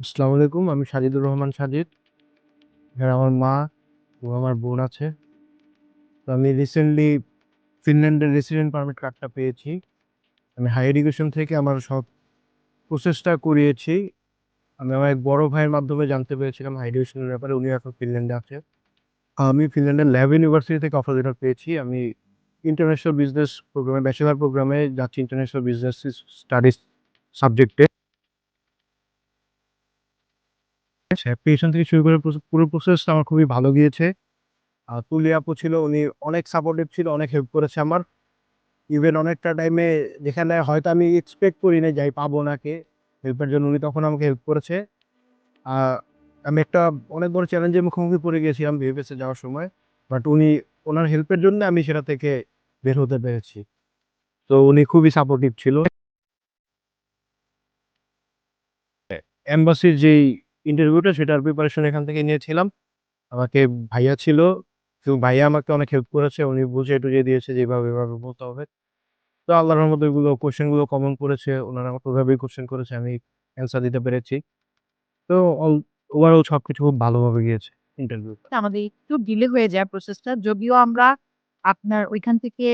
আসসালামু আলাইকুম। আমি সাজিদুর রহমান সাজিদ। এখানে আমার মা ও আমার বোন আছে। তো আমি রিসেন্টলি ফিনল্যান্ডের রেসিডেন্ট পারমিট কার্ডটা পেয়েছি। আমি হাইয়ার এডুকেশন থেকে আমার সব প্রসেসটা করিয়েছি। আমি আমার এক বড় ভাইয়ের মাধ্যমে জানতে পেরেছিলাম হাইয়ার এডুকেশনের ব্যাপারে। উনি এখন ফিনল্যান্ডে আছে। আমি ফিনল্যান্ডের ল্যাব ইউনিভার্সিটি থেকে অফার লেটার পেয়েছি। আমি ইন্টারন্যাশনাল বিজনেস প্রোগ্রামে ব্যাচেলর প্রোগ্রামে যাচ্ছি ইন্টারন্যাশনাল বিজনেস স্টাডিজ সাবজেক্টে। অ্যাপ্লিকেশন থেকে শুরু করে পুরো পুরো প্রসেসটা আমার খুবই ভালো গিয়েছে। আ তুলি আপু ছিল উনি অনেক সাপোর্টিভ ছিল, অনেক হেল্প করেছে আমার। ইভেন অনেকটা টাইমে যেখানে হয়তো আমি এক্সপেক্ট করি নাই যে আমি পাবো ওনাকে হেল্পের জন্য উনি তখন আমাকে হেল্প করেছে। আমি একটা অনেক বড় চ্যালেঞ্জের মুখোমুখি পড়ে গিয়েছিলাম ভিএফএস এ যাওয়ার সময়। বাট উনি ওনার হেল্পের জন্য আমি সেটা থেকে বের হতে পেরেছি। তো উনি খুবই সাপোর্টিভ ছিল। এম্বাসির যেই ইন্টারভিউটা সেটার প্রিপারেশন এখান থেকে নিয়েছিলাম। আমাকে ভাইয়া ছিল। তো ভাইয়া আমাকে অনেক হেল্প করেছে। উনি বুঝিয়ে টুঝিয়ে দিয়েছে যে এভাবে, বলতে হবে। তো আল্লাহর রহমতে ওইগুলো কোয়েশ্চেনগুলো কমন করেছে ওনারা আমাকে ওইভাবেই কোয়েশ্চেন করেছে। আমি অ্যান্সার দিতে পেরেছি। তো অল ওভারঅল সবকিছু খুব ভালোভাবে গিয়েছে ইন্টারভিউটা। আমাদের একটু ডিলে হয়ে যায় প্রসেসটা। যদিও আমরা আপনার ঐখান থেকে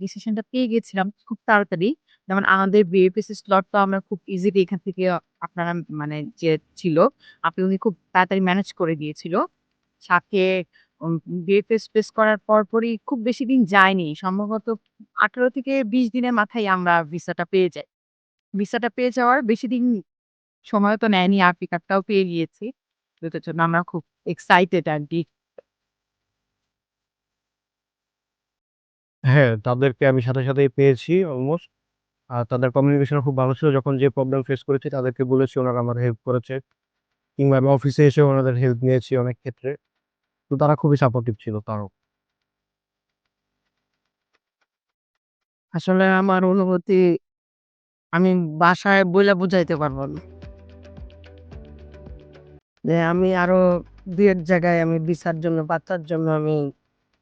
ডিসিশনটা পেয়ে গেছিলাম খুব তাড়াতাড়ি। যেমন আমাদের বিএপিসি স্লট স্লটটা আমরা খুব ইজিলি এখান থেকে আপনারা মানে যে ছিল, আপনি উনি খুব তাড়াতাড়ি ম্যানেজ করে দিয়েছিল। সাথে উম বিএফএস পেস করার পরপরই খুব বেশি দিন যায়নি। সম্ভবত ১৮ থেকে ২০ দিনের মাথায় আমরা ভিসাটা পেয়ে যাই। ভিসাটা পেয়ে যাওয়ার বেশি দিন সময়ও তো নেয়নি। আরপি কার্ডটাও পেয়ে গিয়েছি। তো এটার জন্য আমরা খুব এক্সাইটেড আরকি। হ্যাঁ, তাদেরকে আমি সাথে, সাথেই পেয়েছি অলমোস্ট। আর তাদের কমিউনিকেশন খুব ভালো ছিল। যখন যে প্রবলেম ফেস করেছি তাদেরকে বলেছি ওনারা আমার হেল্প করেছে। কিংবা আমি অফিসে এসে ওনাদের হেল্প নিয়েছি অনেক ক্ষেত্রে। তো তারা খুবই সাপোর্টিভ ছিল তারও আসলে আমার অনুভূতি আমি বাসায় বইলা বুঝাইতে পারব না। যে আমি আরও ২-১ জায়গায় আমি বিচার জন্য, বাচ্চার জন্য আমি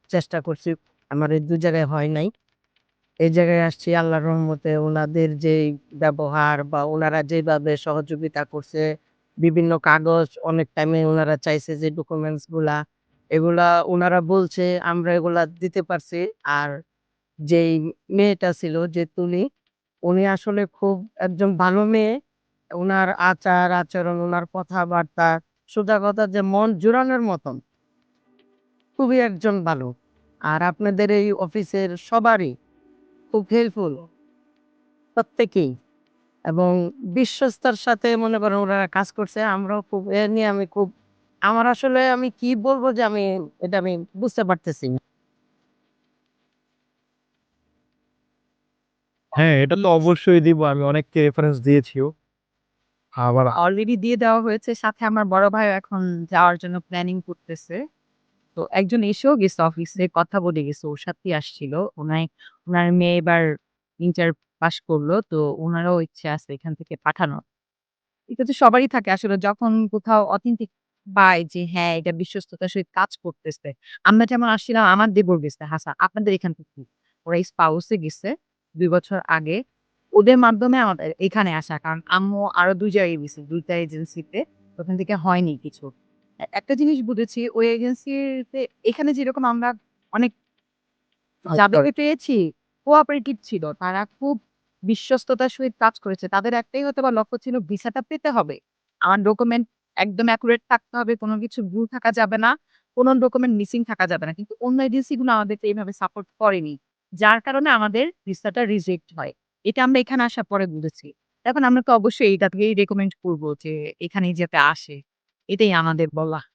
চেষ্টা করছি। আমার এই ২ জায়গায় হয় নাই। এই জায়গায় আসছি আল্লাহর রহমতে ওনাদের যেই ব্যবহার বা ওনারা যেভাবে সহযোগিতা করছে, বিভিন্ন কাগজ অনেক টাইমে ওনারা চাইছে যে ডকুমেন্টসগুলা, এগুলা ওনারা বলছে আমরা এগুলা দিতে পারছি। আর যেই মেয়েটা ছিল যে তুলি, উনি আসলে খুব একজন ভালো মেয়ে। ওনার আচার-আচরণ, ওনার কথাবার্তা, সোজা কথা যে মন জুড়ানোর মতন। খুবই একজন ভালো। আর আপনাদের এই অফিসের সবারই খুব হেল্পফুল। প্রত্যেকেই। এবং বিশ্বস্তার সাথে মনে করেন ওনারা কাজ করছে। আমরাও খুব এ নিয়ে আমি খুব আমার আসলে আমি কি বলব যে আমি এটা আমি বুঝতে পারতেছি না। হ্যাঁ, এটা তো অবশ্যই দিব। আমি অনেককে রেফারেন্স দিয়েছিও। আবার অলরেডি দিয়ে দেওয়া হয়েছে। সাথে আমার বড় ভাইও এখন যাওয়ার জন্য প্ল্যানিং করতেছে। তো একজন এসেও গেছে অফিসে কথা বলে গেছে। ওর সাথেই আসছিল। উনাই উনার মেয়ে এবার ইন্টার পাস করল তো ওনারও ইচ্ছে আছে এখান থেকে পাঠানোর। এটা তো সবারই থাকে আসলে যখন কোথাও অথেন্টিক পায় যে হ্যাঁ, এটা বিশ্বস্ততার সহিত কাজ করতেছে। আমরা যেমন আসছিলাম আমার দেবর গেছে হাসা আপনাদের এখান থেকে। ওরা স্পাউস গেছে ২ বছর আগে। ওদের মাধ্যমে আমাদের এখানে আসা। কারণ আম্মু আরও দুই জায়গায় গেছে। ২ টা এজেন্সিতে। ওখান থেকে হয়নি কিছু। একটা জিনিস বুঝেছি ওই এজেন্সিতে এখানে যেরকম আমরা অনেক পেয়েছি কোঅপারেটিভ ছিল। তারা খুব বিশ্বস্ততার সহিত কাজ করেছে। তাদের একটাই হয়তোবা লক্ষ্য ছিল ভিসাটা পেতে হবে। আমার ডকুমেন্ট একদম অ্যাকুরেট থাকতে হবে। কোন কিছু ভুল থাকা যাবে না। কোন ডকুমেন্ট মিসিং থাকা যাবে না। কিন্তু অন্য এজেন্সি গুলো আমাদেরকে এইভাবে সাপোর্ট করেনি। যার কারণে আমাদের ভিসাটা রিজেক্ট হয়। এটা আমরা এখানে আসার পরে বুঝেছি। এখন আমরা তো অবশ্যই এটাকেই রেকমেন্ড করব যে এখানেই যাতে আসে। এটাই আমাদের বলা।